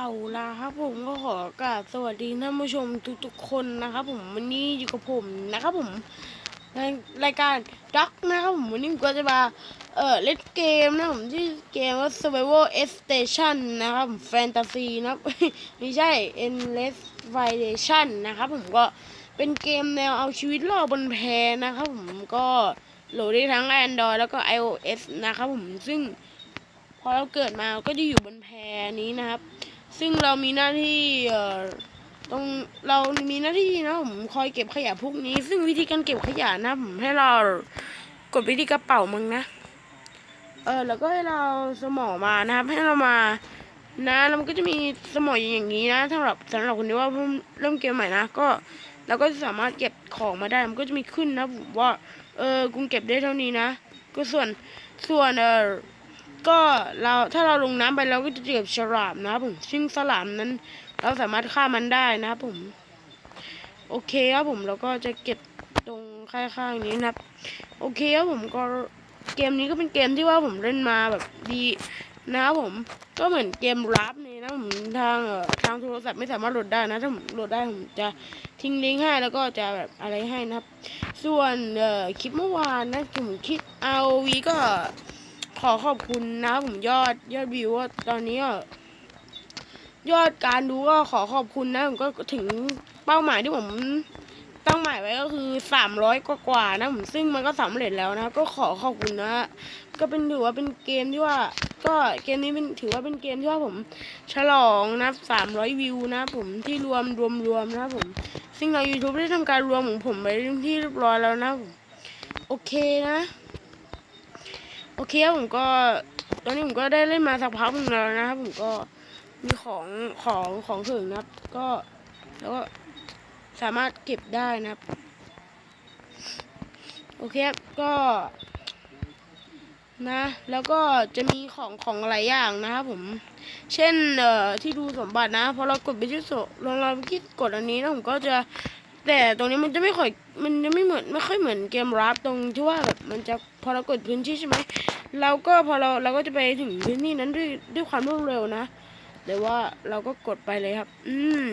เอาล่ะครับผมก็ขอกราบสวัสดีท่านผู้ชมทุกๆคนนะครับผมวันนี้อยู่กับผมนะครับผมในรายการด็อกนะครับผมวันนี้ผมก็จะมาเออเล่นเกมนะผมที่เกมว่า Survival S Station นะครับผมแฟนตาซีนะไม่ใช่ Endless Variation นะครับผมก็เป็นเกมแนวเอาชีวิตรอดบนแพนะครับผมก็โหลดได้ทั้ง Android แล้วก็ iOS นะครับผมซึ่งพอเราเกิดมาก็จะอยู่บนแพนี้นะครับ ซึ่งเรามีหน้าที่เอ่อตรงเรามีหน้าที่นะผมคอยเก็บขยะพวกนี้ ซึ่งวิธีการเก็บขยะนะผมให้เรากดไปที่กระเป๋ามึงนะเออแล้วก็ให้เราสมองมานะครับ ให้เรามานะแล้วมันก็จะมีสมองอย่างนี้นะสำหรับสำหรับคนที่ว่าเพิ่งเริ่มเกมใหม่นะก็เราก็สามารถเก็บของมาได้มันก็จะมีขึ้นนะผมว่าเออคุณเก็บได้เท่านี้นะ ก็ส่วนส่วนเออ ก็เราถ้าเราลงน้ำไปเราก็จะเจอกับฉลามนะครับผมซึ่งฉลามนั้น เราสามารถฆ่ามันได้นะครับผม โอเคครับผมเราก็จะเก็บตรงข้างๆนี้นะครับ โอเคครับผมก็เกมนี้ก็เป็นเกมที่ว่าผมเล่นมาแบบดีนะครับผมก็เหมือนเกมรับนี่นะผมทางเอ่อทางโทรศัพท์ไม่สามารถโหลดได้นะถ้าผมโหลดได้ผมจะทิ้งลิงก์ให้แล้วก็จะแบบอะไรให้นะครับ ส่วนเอ่อคลิปเมื่อวานนะผมคลิปเอาวีก็ ขอขอบคุณนะผมยอดยอดวิวว่าตอนนี้ยอดการดูก็ขอขอบคุณนะผมก็ถึงเป้าหมายที่ผมตั้งหมายไว้ก็คือสามร้อยกว่าๆนะผมซึ่งมันก็สำเร็จแล้วนะ ก็ขอขอบคุณนะ ก็เป็นถือว่าเป็นเกมที่ว่า ก็เกมนี้เป็นถือว่าเป็นเกมที่ว่าผมฉลองนะสามร้อยวิวนะผมที่รวมรวมรวมนะผม ซึ่งเรา YouTube ได้ทำการรวมของผมไปที่เรียบร้อยแล้วนะผมโอเคนะ โอเคครับผมก็ตอนนี้ผมก็ได้เล่นมาสักพักหนึ่งแล้วนะครับผมก็มีของของของถึงนะครับ ก็แล้วก็สามารถเก็บได้นะครับ โอเคครับก็นะ แล้วก็จะมีของของหลายอย่างนะครับผม เช่นเอ่อที่ดูสมบัตินะพอเรากดไปที่โซลองเราคลิกกดอันนี้นะผมก็จะ แต่ตรงนี้มันจะไม่ค่อยมันจะไม่เหมือนไม่ค่อยเหมือนเกมรับตรงที่ว่าแบบมันจะพอเรากดพื้นที่ใช่ไหมเราก็พอเราเราก็จะไปถึงพื้นที่นั้นด้วยด้วยความรวดเร็วนะแต่ว่าเราก็กดไปเลยครับ อืม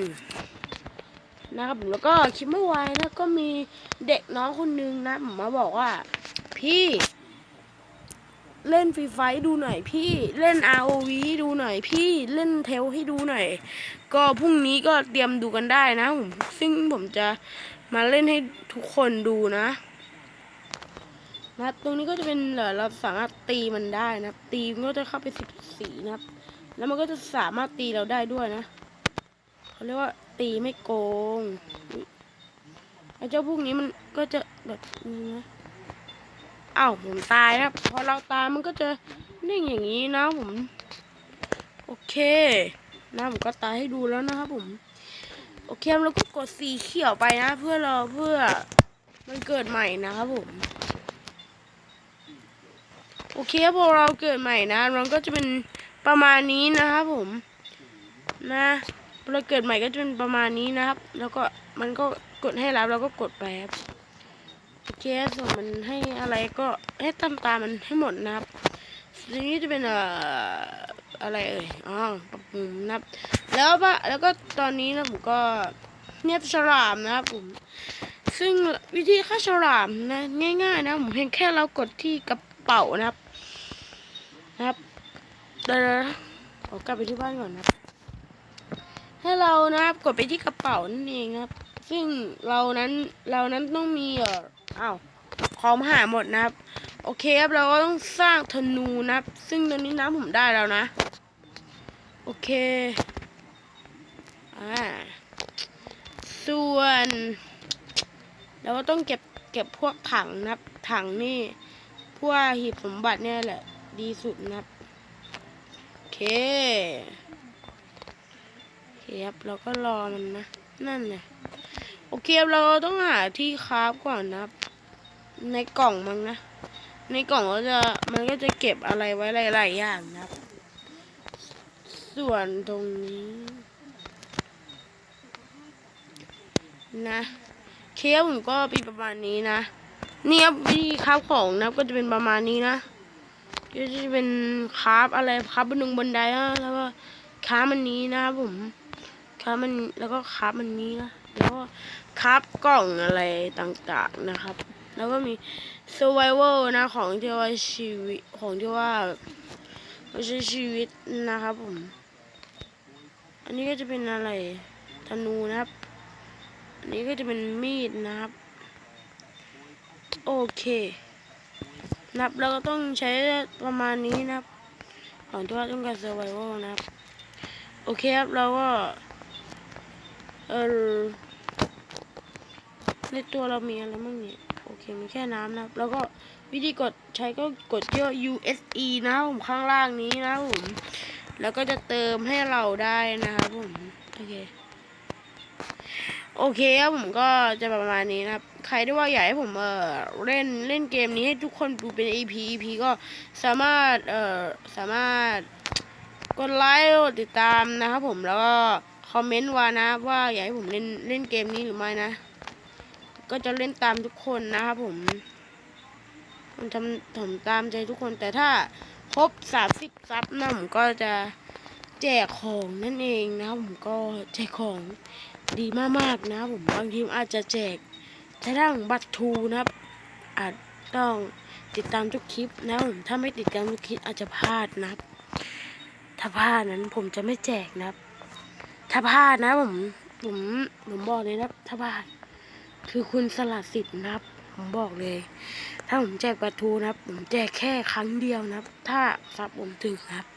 นะครับผมแล้วก็คลิปเมื่อวานนะก็มีเด็กน้องคนนึงนะผมมาบอกว่า พี่ เล่นฟรีไฟดูหน่อยพี่เล่น ROV ดูหน่อยพี่เล่นเทลให้ดูหน่อย ก็พรุ่งนี้ก็เตรียมดูกันได้นะผมซึ่งผมจะมาเล่นให้ทุกคนดูนะนะตรงนี้ก็จะเป็นเอ่อเราสามารถตีมันได้นะตีมันก็จะเข้าไปสิบสี่นะแล้วมันก็จะสามารถตีเราได้ด้วยนะเขาเรียกว่าตีไม่โกงไอ้เจ้าพวกนี้มันก็จะแบบนี้นะ อ้าวผมตายครับพอเราตายมันก็จะนิ่งอย่างนี้นะผม โอเคนะผมก็ตายให้ดูแล้วนะครับผม โอเคแล้วก็กดสีเขียวไปนะ เพื่อรอเพื่อมันเกิดใหม่นะครับผม โอเคพอเราเกิดใหม่นะมันก็จะเป็นประมาณนี้นะครับผม นะพอเราเกิดใหม่ก็จะเป็นประมาณนี้นะครับ แล้วก็มันก็กดให้รับแล้วก็กดไปครับ โอเคส่วนมันให้อะไรก็ให้ตามตามมันให้หมดนะครับทีนี้จะเป็นเอ่ออะไรเอ่ยอ๋อปรับปรุงนะครับ แล้วปะแล้วก็ตอนนี้นะผมก็เนียบฉลามนะครับผมซึ่งวิธีฆ่าฉลามนะง่ายๆ นะผมเพียงแค่เรากดที่กระเป๋านะครับนะครับเดี๋ยวขอกลับไปที่บ้านก่อนนะครับ ให้เรานะครับกดไปที่กระเป๋านั่นเองนะครับ ซึ่งเรานั้นเรานั้นต้องมีเอ่อ อ้าวของหายหมดนะครับ โอเคครับเราก็ต้องสร้างธนูนะครับ ซึ่งตอนนี้น้ำผมได้แล้วนะ โอเคอ่าส่วนเราก็ต้องเก็บเก็บพวกถังนะครับ ถังนี่พวกหีบสมบัติเนี่ยแหละ ดีสุดนะครับ โอเคโอเคครับเราก็รอมันนะ นั่นเลย โอเคเราต้องหาที่คราฟก่อนนะครับ ในกล่องมั้งนะ ในกล่องก็จะมันก็จะเก็บอะไรไว้หลาย ๆ อย่างนะครับ ส่วนตรงนี้ นะเคสผมก็เป็นประมาณนี้นะนี่ครับวิธีคราฟของนะก็จะเป็นประมาณนี้นะก็จะเป็นคราฟอะไรคราฟบนหนึ่งบนไดนะแล้วก็ค้ามันนี้นะครับผมค้ามันแล้วก็ค้ามันนี้นะ แล้วก็ค้ากล่องอะไรต่างๆนะครับ แล้วก็มี survival นะ ของที่ว่าชีวิตของที่ว่าไม่ใช่ชีวิตนะครับผม อันนี้ก็จะเป็นอะไรธนูนะครับ อันนี้ก็จะเป็นมีดนะครับ โอเคนับแล้วก็ต้องใช้ประมาณนี้นะครับ ของที่ว่าต้องการ survival นะครับ โอเคครับเราก็ เออในตัวเรามีอะไรบ้างเนี่ยโอเคมีแค่น้ำนะแล้วก็วิธีกดใช้ก็กดที่ว่า USE นะผมข้างล่างนี้นะผมแล้วก็จะเติมให้เราได้นะครับผมโอเคโอเคครับผมก็จะประมาณนี้นะครับ ใครที่ว่าอยากให้ผมเออเล่นเล่นเกมนี้ให้ทุกคนดูเป็น EP EP ก็สามารถเออสามารถกดไลค์กดติดตามนะครับผมแล้วก็ อมเมนต์ว่านะ ว่าอยากให้ผมเล่นเล่นเกมนี้หรือไม่นะ ก็จะเล่นตามทุกคนนะครับผมผมทำผมตามใจทุกคนแต่ถ้าครบสามสิบซับนะผมก็จะแจกของนั่นเองนะผมก็แจกของดีมากๆนะผมบางทีอาจจะแจกแต่ถ้าของบัตรทูนะครับ อาจต้องติดตามทุกคลิปนะผมถ้าไม่ติดตามทุกคลิปอาจจะพลาดนะครับ ถ้าพลาดนั้นผมจะไม่แจกนะครับ ถ้าพลาดนะผมผมผมบอกเลยนะถ้าพลาดคือคุณสละสิทธิ์นะครับ ผมบอกเลย ถ้าผมแจกบัตรทูนะครับ ผมแจกแค่ครั้งเดียวนะครับ ถ้าซับผมถึงนะครับ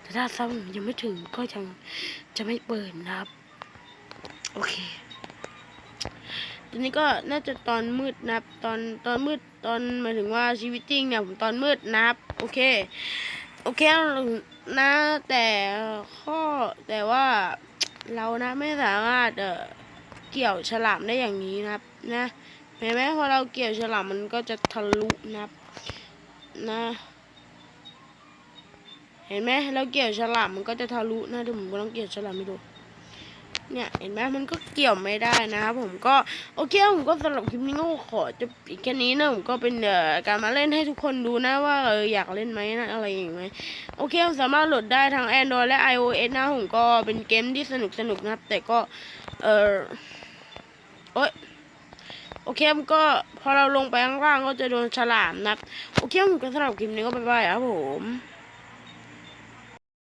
แต่ถ้าซับผมยังไม่ถึงก็ยังจะไม่เปิดนะครับ โอเคทีนี้ก็น่าจะตอนมืดนะครับ ตอนตอนมืดตอนหมายถึงว่าชีวิตจริงเนี่ยผมตอนมืดนะครับ โอเค โอเคนะแต่ข้อแต่ว่า เรานะไม่สามารถเอ่อเกี่ยวฉลามได้อย่างนี้นะครับ นะเห็นไหมพอเราเกี่ยวฉลามมันก็จะทะลุนะครับ นะ เห็นไหมเราเกี่ยวฉลามมันก็จะทะลุนะเดี๋ยวผมลองเกี่ยวฉลามไม่ดู เนี่ยเห็นไหมมันก็เกี่ยวไม่ได้นะครับผมก็โอเคผมก็สำหรับคลิปนี้ก็ขอจบอีกแค่นี้นะผมก็เป็นเอ่อการมาเล่นให้ทุกคนดูนะว่าเอออยากเล่นไหมนะอะไรอย่างไหมโอเคผมสามารถโหลดได้ทั้ง Android และ iOS นะผมก็เป็นเกมที่สนุกสนุกนะครับ แต่ก็เออโอ๊ยโอเคผมก็พอเราลงไปข้างล่างก็จะโดนฉลามนับโอเคผมก็สำหรับคลิปนี้ก็บ๊ายบายครับผม